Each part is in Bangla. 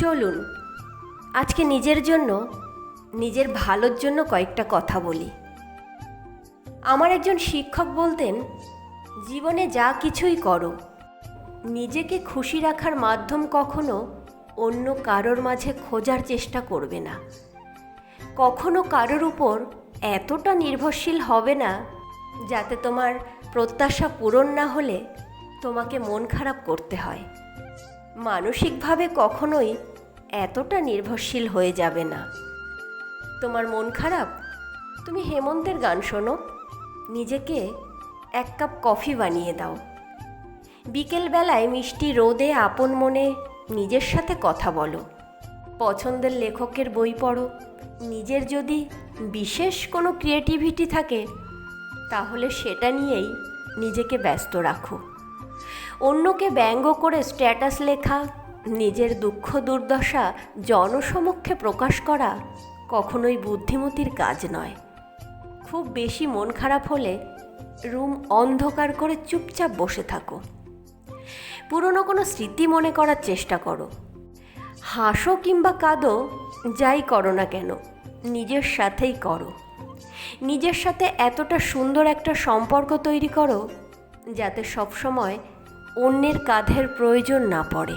চলুন, আজকে নিজের জন্য, নিজের ভালোর জন্য কয়েকটা কথা বলি। আমার একজন শিক্ষক বলতেন, জীবনে যা কিছুই করো, নিজেকে খুশি রাখার মাধ্যম কখনো অন্য কারোর মাঝে খোঁজার চেষ্টা করবে না। কখনো কারোর উপর এতটা নির্ভরশীল হবে না, যাতে তোমার প্রত্যাশা পূরণ না হলে তোমাকে মন খারাপ করতে হয়। মানসিকভাবে কখনোই এতটা নির্ভরশীল হয়ে যাবে না। তোমার মন খারাপ? তুমি হেমন্তের গান শোনো। নিজেকে এক কাপ কফি বানিয়ে দাও। বিকেলবেলায় মিষ্টি রোদে আপন মনে নিজের সাথে কথা বলো। পছন্দের লেখকের বই পড়ো। নিজের যদি বিশেষ কোনো ক্রিয়েটিভিটি থাকে, তাহলে সেটা নিয়েই নিজেকে ব্যস্ত রাখো। অন্যকে ব্যঙ্গ করে স্ট্যাটাস লেখা, নিজের দুঃখ দুর্দশা জনসমক্ষে প্রকাশ করা কখনোই বুদ্ধিমতির কাজ নয়। খুব বেশি মন খারাপ হলে রুম অন্ধকার করে চুপচাপ বসে থাকো। পুরনো কোনো স্মৃতি মনে করার চেষ্টা করো। হাসো কিংবা কাঁদো, যাই করো না কেন, নিজের সাথেই করো। নিজের সাথে এতটা সুন্দর একটা সম্পর্ক তৈরি করো, যাতে সবসময় অন্যের কাঁধের প্রয়োজন না পড়ে।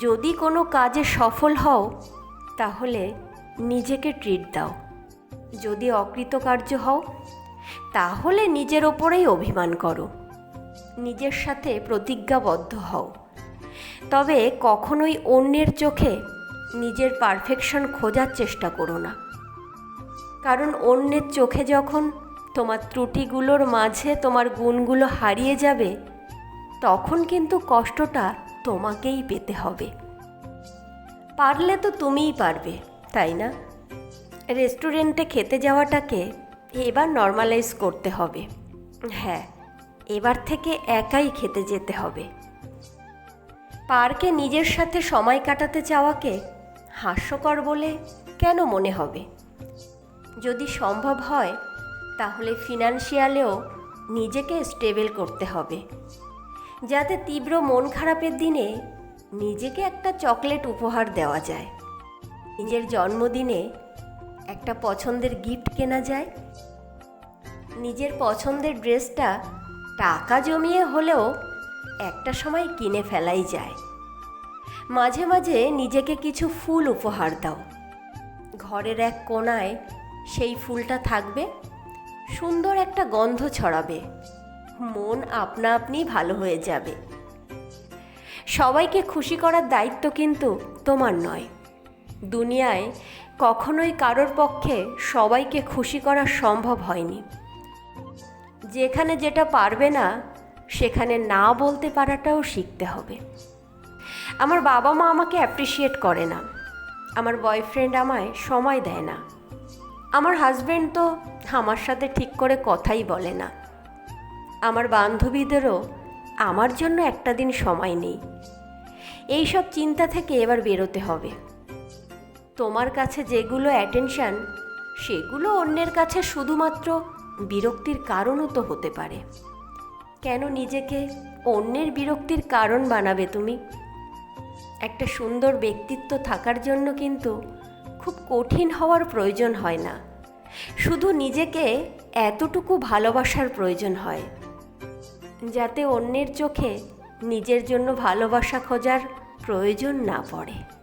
যদি কোনো কাজে সফল হও, তাহলে নিজেকে ট্রিট দাও। যদি অকৃতকার্য হও, তাহলে নিজের ওপরেই অভিমান করো। নিজের সাথে প্রতিজ্ঞাবদ্ধ হও। তবে কখনোই অন্যের চোখে নিজের পারফেকশন খোঁজার চেষ্টা করো না। কারণ অন্যের চোখে যখন তোমার ত্রুটিগুলোর মাঝে তোমার গুণগুলো হারিয়ে যাবে তখন কিন্তু কষ্টটা তোমাকেই পেতে হবে। পারলে তো তুমিই পারবে, তাই না? রেস্টুরেন্টে খেতে যাওয়াটাকে এবার নর্মালাইজ করতে হবে। হ্যাঁ এবার থেকে একাই খেতে যেতে হবে। পার্কে নিজের সাথে সময় কাটাতে চাওয়াকে হাস্যকর বলে কেন মনে হবে? যদি সম্ভব হয়, তাহলে ফিনান্সিয়ালেও নিজেকে স্টেবল করতে হবে। যাতে তীব্র মন খারাপের দিনে নিজেকে একটা চকলেট উপহার দেওয়া যায়। নিজের জন্মদিনে একটা পছন্দের গিফট কেনা যায়। নিজের পছন্দের ড্রেসটা টাকা জমিয়ে হলেও একটা সময় কিনে ফেলাই যায়। মাঝে মাঝে নিজেকে কিছু ফুল উপহার দাও। ঘরের এক কোণায় সেই ফুলটা থাকবে, সুন্দর একটা গন্ধ ছড়াবে। মন আপনা আপনি ভালো হয়ে যাবে। সবাইকে খুশি করার দায়িত্ব কিন্তু তোমার নয়। দুনিয়ায় কখনোই কারোর পক্ষে সবাইকে খুশি করা সম্ভব হয়নি। যেখানে যেটা পারবে না, সেখানে না বলতে পারাটাও শিখতে হবে। আমার বাবা মা আমাকে অ্যাপ্রিসিয়েট করে না। আমার বয়ফ্রেন্ড আমায় সময় দেয় না। আমার হাজব্যান্ড তো আমার সাথে ঠিক করে কথাই বলে না। আমার বান্ধবীদেরও আমার জন্য একটা দিন সময় নেই। এই সব চিন্তা থেকে এবার বেরোতে হবে। তোমার কাছে যেগুলো অ্যাটেনশান সেগুলো অন্যের কাছে শুধুমাত্র বিরক্তির কারণও তো হতে পারে। কেন নিজেকে অন্যের বিরক্তির কারণ বানাবে তুমি? একটা সুন্দর ব্যক্তিত্ব থাকার জন্য কিন্তু খুব কঠিন হওয়ার প্রয়োজন হয় না। শুধু নিজেকে এতটুকু ভালোবাসার প্রয়োজন হয়। যাতে অন্যের চোখে নিজের জন্য ভালোবাসা খোঁজার প্রয়োজন না পড়ে।